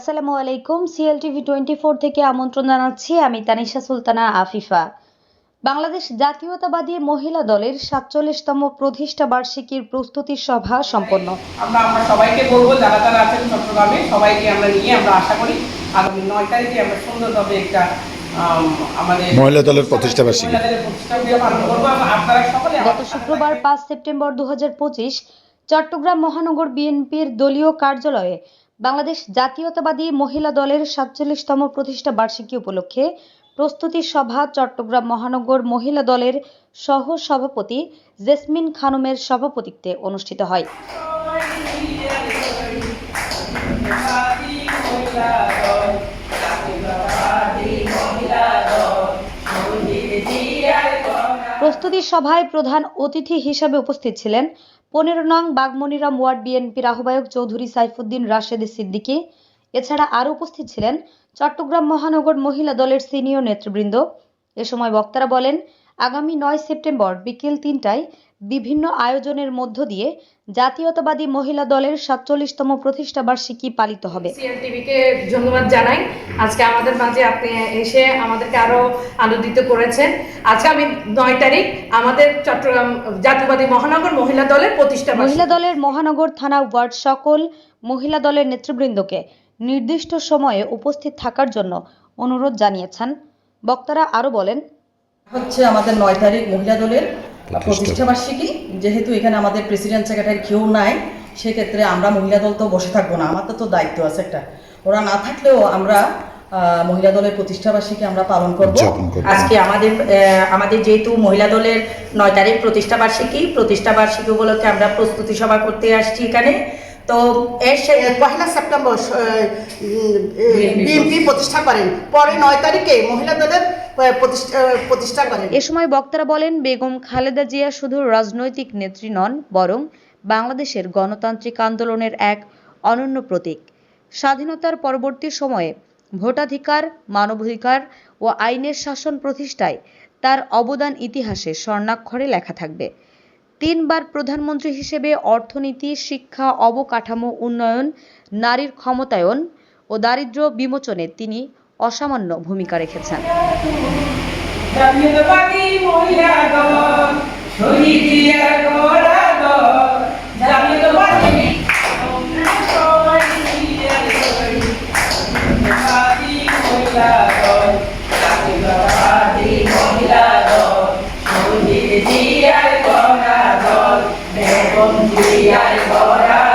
আসসালামু আলাইকুম। CL TV twenty four থেকে আমন্ত্রণ জানাচ্ছি। আমি তানিশা সুলতানা আফিফা। বাংলাদেশ জাতীয়তাবাদী মহিলা দলের সাতচল্লিশতম প্রতিষ্ঠা বার্ষিকীর প্রস্তুতি সভা সম্পন্ন। আমরা আমরা সবাইকে বলব যারা যারা আছেন চট্টগ্রামে সবাইকে আমরা নিয়ে আমরা আশা করি আগামী নয় তারিখে আমরা সুন্দরভাবে একটা মহিলা দলের প্রতিষ্ঠা বার্ষিকী। মহিলা দলের প্রতিষ্ঠা দিয়ে পালন করব। এবং আপনারা সকলে গত শুক্রবার পাঁচ সেপ্টেম্বর দু হাজার পঁচিশ চট্টগ্রাম মহানগর বিএনপির দলীয় কার্যালয়ে বাংলাদেশ জাতীয়তাবাদী মহিলা দলের সাতচল্লিশতম প্রতিষ্ঠা বার্ষিকী উপলক্ষে প্রস্তুতি সভা চট্টগ্রাম মহানগর মহিলা দলের সহ সভাপতি জেসমিন খানমের সভাপতিত্বে অনুষ্ঠিত হয়। প্রস্তুতি সভায় প্রধান অতিথি হিসাবে উপস্থিত ছিলেন পনেরো নং বাগমনিরাম ওয়ার্ড বিএনপির আহ্বায়ক চৌধুরী সাইফুদ্দিন রাশেদ সিদ্দিকী। এছাড়া আরও উপস্থিত ছিলেন চট্টগ্রাম মহানগর মহিলা দলের সিনিয়র নেতৃবৃন্দ। এ সময় বক্তারা বলেন আগামী নয় সেপ্টেম্বর বিকেল তিনটায় বিভিন্ন আয়োজনের মধ্য দিয়ে জাতীয়তাবাদী মহিলা দলের সাতচল্লিশতম প্রতিষ্ঠা বার্ষিকী পালিত হবে। সিএলটিভিকে ধন্যবাদ জানাই। আজকে আমাদের মাঝে আপনি এসে আমাদেরকে আরও আনন্দিত করেছেন। আজকে আমি নয় তারিখ আমাদের চট্টগ্রাম জাতীয়বাদী মহানগর মহিলা দলের প্রতিষ্ঠা মহিলা দলের মহানগর থানা ওয়ার্ড সকল মহিলা দলের নেতৃবৃন্দকে নির্দিষ্ট সময়ে উপস্থিত থাকার জন্য অনুরোধ জানিয়েছেন। বক্তারা আরও বলেন হচ্ছে আমাদের নয় তারিখ মহিলা দলের প্রতিষ্ঠা। বার্ষিকী যেহেতু এখানে আমাদের প্রেসিডেন্ট সেক্রেটারি কেউ নাই সেক্ষেত্রে আমরা মহিলা দল তো বসে থাকব না আমাদের তো দায়িত্ব আছে একটা। ওরা না থাকলেও আমরা মহিলা দলের প্রতিষ্ঠা বার্ষিকী আমরা পালন করব। আজকে আমাদের আমাদের যেহেতু মহিলা দলের নয় তারিখ প্রতিষ্ঠা বার্ষিকী প্রতিষ্ঠা বার্ষিকী উপলক্ষে আমরা প্রস্তুতি সভা করতে আসছি এখানে। তো এর পহেলা সেপ্টেম্বর বিএনপি প্রতিষ্ঠা করেন। পরে নয় তারিখে মহিলা দলের প্রতিষ্ঠা করেন। এ সময় বক্তারা বলেন বেগম খালেদা জিয়া শুধু রাজনৈতিক নেত্রী নন বরং বাংলাদেশের গণতান্ত্রিক আন্দোলনের এক অনন্য প্রতীক। স্বাধীনতার পরবর্তী সময়ে ভোটাধিকার মানবাধিকার ও আইনের শাসন প্রতিষ্ঠায় তার অবদান ইতিহাসে স্বর্ণাক্ষরে লেখা থাকবে। তিনবার প্রধানমন্ত্রী হিসেবে অর্থনীতি, শিক্ষা, অবকাঠামো, উন্নয়ন, নারীর ক্ষমতায়ন ও দারিদ্র্য বিমোচনে তিনি অসামান্য ভূমিকা রেখেছেন। Jai Bora